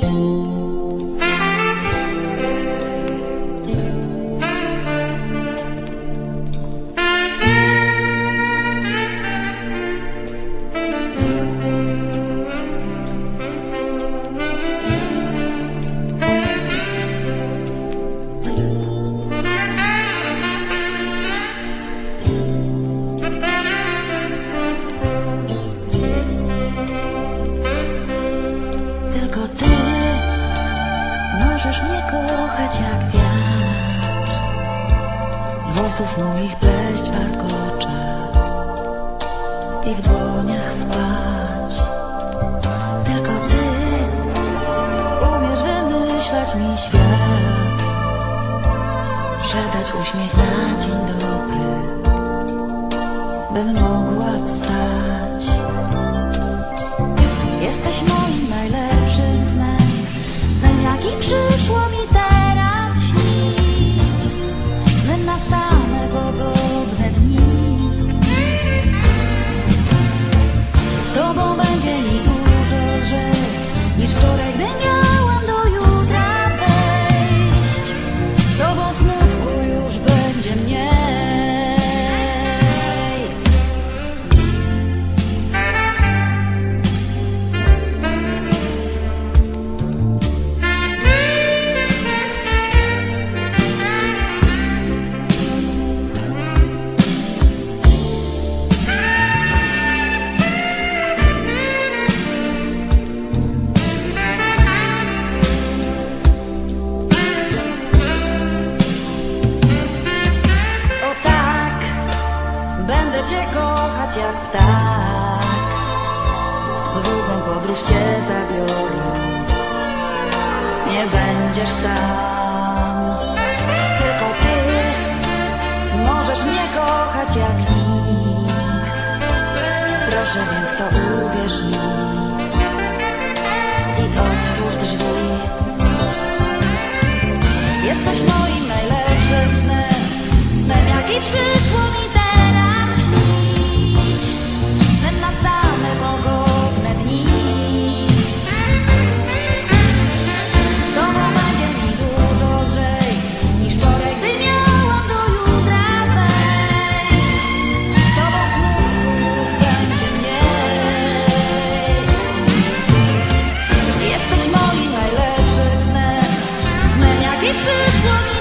Tylko kochać jak wiatr. Z włosów moich pleść warkocze I w dłoniach spać. Tylko ty umiesz wymyślać mi świat. Sprzedać uśmiech na dzień dobry Bym mogła wstać. Jesteś moim najlepszym będę cię kochać jak ptak. W długą podróż cię zabiorę. Nie będziesz sam. Tylko ty możesz mnie kochać jak nikt. Proszę więc to uwierz mi i otwórz drzwi. Jesteś moim najlepszym snem Snem jaki przyszło mi 你只说